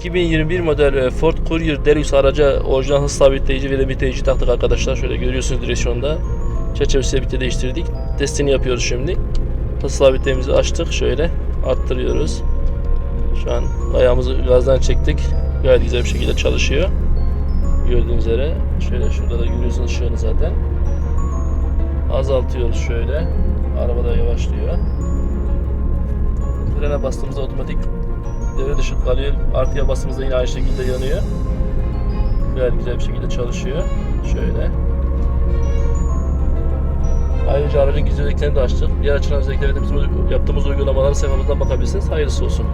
2021 model e, Ford Courier Deluxe araca orijinal hız sabitleyici ve limitleyici taktık arkadaşlar. Şöyle görüyorsunuz direksiyonda. Çerçevesi bitti değiştirdik. Testini yapıyoruz şimdi. Hız sabitleyicimizi açtık. Şöyle arttırıyoruz. Şu an ayağımızı gazdan çektik. Gayet güzel bir şekilde çalışıyor. Gördüğünüz üzere. Şöyle şurada da görüyorsunuz ışığını zaten. Azaltıyoruz şöyle. Araba da yavaşlıyor. Frene bastığımızda otomatik devre dışı kalıyor. Artıya bastığımızda yine aynı şekilde yanıyor. Gayet güzel bir şekilde çalışıyor. Şöyle. Ayrıca aracın gizli özelliklerini de açtık. Diğer açılan özellikleri de bizim yaptığımız uygulamaları sayfamızdan bakabilirsiniz. Hayırlısı olsun.